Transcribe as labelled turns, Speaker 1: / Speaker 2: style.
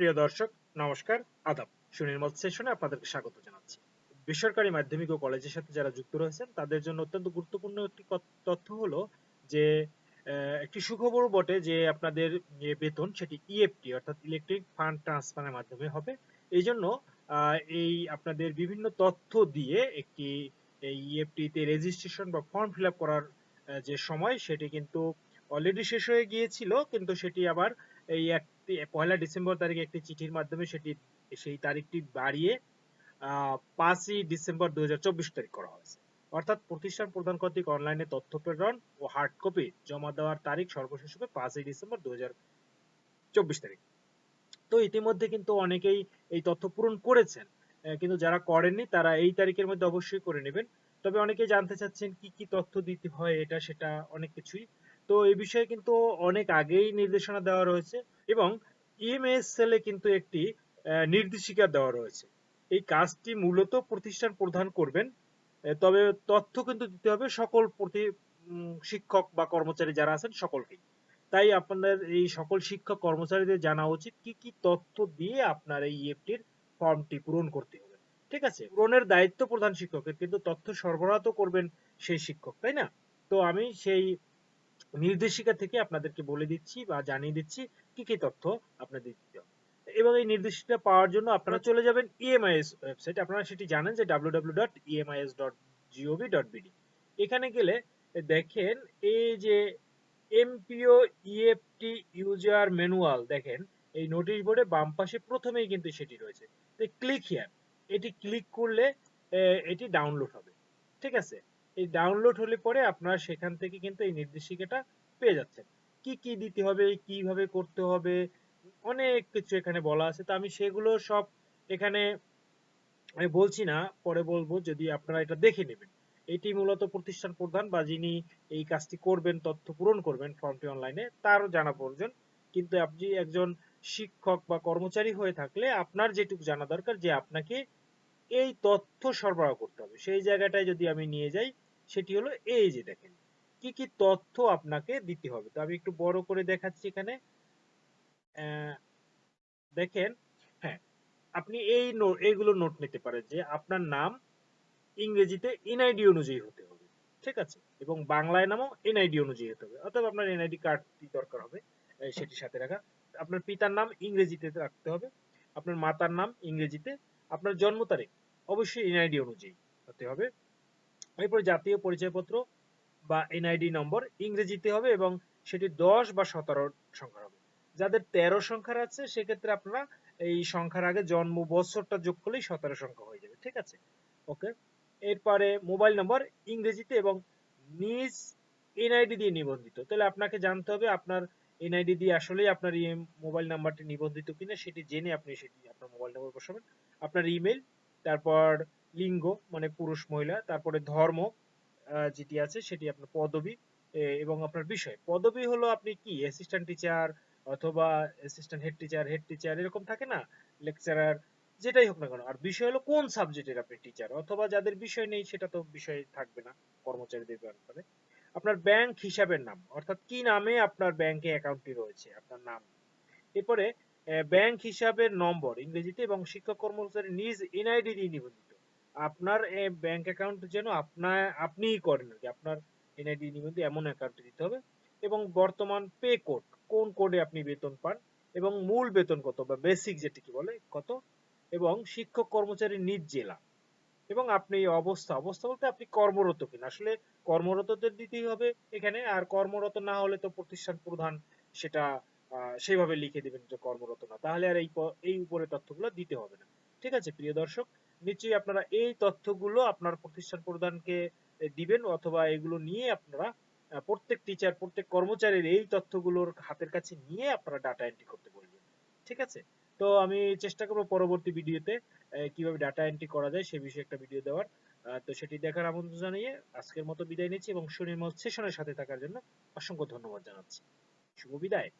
Speaker 1: প্রিয় দর্শক, নমস্কার, আদাব। সুনির্মল সেশনে আপনাদেরকে স্বাগত জানাচ্ছি। বেসরকারি মাধ্যমিক ও কলেজের সাথে যারা যুক্ত রয়েছেন, তাদের জন্য অত্যন্ত গুরুত্বপূর্ণ একটি তথ্য হলো যে একটি সুখবর বটে যে, আপনাদের বেতন সেটি ইএফটি অর্থাৎ ইলেকট্রিক ফান্ড ট্রান্সফারের মাধ্যমে হবে। এই জন্য এই আপনাদের বিভিন্ন তথ্য দিয়ে একটি ইএফটি তে রেজিস্ট্রেশন বা ফর্ম ফিল করার যে সময় সেটি কিন্তু অলরেডি শেষ হয়ে গিয়েছিল, কিন্তু সেটি আবার এই একটি, পয়লা ডিসেম্বর তারিখে একটি চিঠির মাধ্যমে সেটি, সেই তারিখটি বাড়িয়ে পাঁচই ডিসেম্বর দুই হাজার চব্বিশ তারিখ করা হয়েছে। অর্থাৎ প্রতিষ্ঠান প্রদান কর্তৃক অনলাইনে তথ্য প্রেরণ ও হার্ড কপি জমা দেওয়ার তারিখ সর্বশেষ হবে পাঁচই ডিসেম্বর দুই তারিখ। তো ইতিমধ্যে কিন্তু অনেকেই এই তথ্য পূরণ করেছেন কিন্তু যারা করেননি তারা এই তারিখের মধ্যে অবশ্যই করে নেবেন। তবে অনেকে জানতে চাচ্ছেন কি কি তথ্য দিতে হয় এটা, সেটা অনেক কিছুই। তো এই বিষয়ে কিন্তু অনেক আগেই নির্দেশনা দেওয়া রয়েছে এবং ইএমএস সেলে কিন্তু একটি নির্দেশিকা দেওয়া রয়েছে। এই কাজটি মূলত প্রতিষ্ঠান প্রদান করবেন তবে তথ্য কিন্তু দিতে হবে সকল প্রতি শিক্ষক বা কর্মচারী যারা আছেন সকলকেই। তাই আপনাদের এই সকল শিক্ষক কর্মচারীদের জানা উচিত কি কি তথ্য দিয়ে আপনার এই ইএফটির ফর্মটি পূরণ করতে হবে। ঠিক আছে? পূরণের দায়িত্ব প্রধান শিক্ষকের, কিন্তু তথ্য সরবরাহ তো করবেন সেই শিক্ষক, তাই না? তো আমি সেই নির্দেশিকা থেকে আপনাদেরকে বলে দিচ্ছি বা জানিয়ে দিচ্ছি কি কি তথ্য আপনাদের দিতে হবে। এবং এই নির্দেশিকা পাওয়ার জন্য আপনারা চলে যাবেন ইএমআইএস ওয়েবসাইট আপনারা সেটি জানেন যে www.emis.gov.bd এখানে গেলে দেখেন এই যে এমপিও ইএফটি ইউজার ম্যানুয়াল দেখেন, এই নোটিশ বোর্ডে বাম পাশে প্রথমেই কিন্তু সেটি রয়েছে। ক্লিক হিয়ার এটি ক্লিক করলে এটি ডাউনলোড হবে। ঠিক আছে? এই ডাউনলোড হলে পরে আপনারা সেখান থেকে কিন্তু এই নির্দেশিকাটা পেয়ে যাচ্ছেন। কি কি দিতে হবে, কীভাবে করতে হবে, অনেক কিছু এখানে বলা আছে। তো আমি সেগুলো সব এখানে আমি বলছি না, পরে বলব যদি আপনারা এটা দেখে নেবেন। এটি মূলত প্রতিষ্ঠান প্রধান বা যিনি এই কাজটি করবেন, তথ্য পূরণ করবেন ফর্মটি অনলাইনে তারও জানা প্রয়োজন। কিন্তু আপনি একজন শিক্ষক বা কর্মচারী হয়ে থাকলে আপনার যেটুকু জানা দরকার যে আপনাকে এই তথ্য সরবরাহ করতে হবে। সেই জায়গাটায় যদি আমি নিয়ে যাই, সেটি হলো এই যে দেখেন, কি কি তথ্য আপনাকে দিতে হবে। তো আমি একটু বড় করে দেখাচ্ছি এখানে। দেখেন হ্যাঁ আপনি এই এইগুলো নোট নিতে পারেন যে আপনার নাম ইংরেজিতে এনআইডি অনুযায়ী হতে হবে, ঠিক আছে? এবং বাংলায় নামও এনআইডি অনুযায়ী হতে হবে। অথবা আপনার এনআইডি কার্ডটি দরকার হবে সেটির সাথে রাখা। আপনার পিতার নাম ইংরেজিতে রাখতে হবে, আপনার মাতার নাম ইংরেজিতে আপনার জন্ম তারিখ। অবশ্যই এনআইডি অনুযায়ী হতে হবে। এরপর জাতীয় পরিচয়পত্র বা এনআইডি নম্বর ইংরেজিতে হবে এবং সেটি দশ বা সতেরো সংখ্যার হবে। যাদের তেরো সংখ্যার আছে, সেক্ষেত্রে আপনারা এই সংখ্যার আগে জন্ম বছরটা যোগ করলেই সতেরো সংখ্যা হয়ে যাবে, ঠিক আছে? ওকে? এরপরে মোবাইল নম্বর ইংরেজিতে এবং নিজ এনআইডি দিয়ে নিবন্ধিত। তাহলে আপনাকে জানতে হবে আপনার এনআইডি দিয়ে আসলেই আপনার এই মোবাইল নাম্বারটি নিবন্ধিত কিনা, সেটি জেনে আপনি সেটি আপনার মোবাইল নাম্বার বসাবেন। আপনার ইমেল তারপর লিঙ্গ মানে পুরুষ, মহিলা, তারপরে ধর্ম যেটি আছে সেটি আপনার পদবি এবং আপনার বিষয়। পদবি হলো আপনি কি? অ্যাসিস্ট্যান্ট টিচার অথবা assistant head teacher head teacher এরকম থাকে না? লেকচারার যেটাই হোক না কেন। আর বিষয় হলো কোন সাবজেক্টের আপনি টিচার অথবা যাদের বিষয় নেই, সেটা তো বিষয় থাকবে না কর্মচারীদের ব্যাপারে। আপনার ব্যাংক হিসাবের নাম, অর্থাৎ কি নামে আপনার ব্যাংকে অ্যাকাউন্টটি রয়েছে, আপনার নাম। এরপরে ব্যাংক হিসাবের নম্বর, ইংরেজিতে, এবং শিক্ষক কর্মচারী নিজ এনআইডি দিয়ে নিবন্ধিত। আপনার ব্যাংক অ্যাকাউন্ট যেন আপনার আপনিই করেন আর কি। আপনার এনআইডি নিবন্ধিত এমন অ্যাকাউন্ট দিতে হবে। এবং বর্তমান পে কোড, কোন কোডে আপনি বেতন পান, এবং মূল বেতন কত, বা বেসিক যেটিকে বলে, কত? এবং শিক্ষক কর্মচারী নিজ জেলা। এবং আপনি অবস্থা অবস্থা বলতে আপনি কর্মরত কিনা। আসলে কর্মরতদের দিতেই হবে এখানে, আর কর্মরত না হলে তো প্রতিষ্ঠান প্রধান সেটা আহ, সেইভাবে লিখে দিবেন যে কর্মরত না। তাহলে আর এই এই উপরে তথ্যগুলো দিতে হবে না। ঠিক আছে প্রিয় দর্শক? নিশ্চয়ই আপনারা এই তথ্যগুলো আপনার প্রতিষ্ঠান প্রধানকে দিবেন অথবা এগুলো নিয়ে আপনারা প্রত্যেক টিচার প্রত্যেক কর্মচারীর এই তথ্যগুলোর হাতের কাছে নিয়ে আপনারা ডাটা এন্ট্রি করতে বলবেন। ঠিক আছে? তো আমি চেষ্টা করব পরবর্তী ভিডিওতে কীভাবে ডাটা এন্ট্রি করা যায় সে বিষয়ে একটা ভিডিও দেওয়ার। তো সেটি দেখার আমন্ত্রণ জানিয়ে আজকের মতো বিদায় নিচ্ছি এবং সুনির্মল সেশনের সাথে থাকার জন্য অসংখ্য ধন্যবাদ জানাচ্ছি। শুভ বিদায়।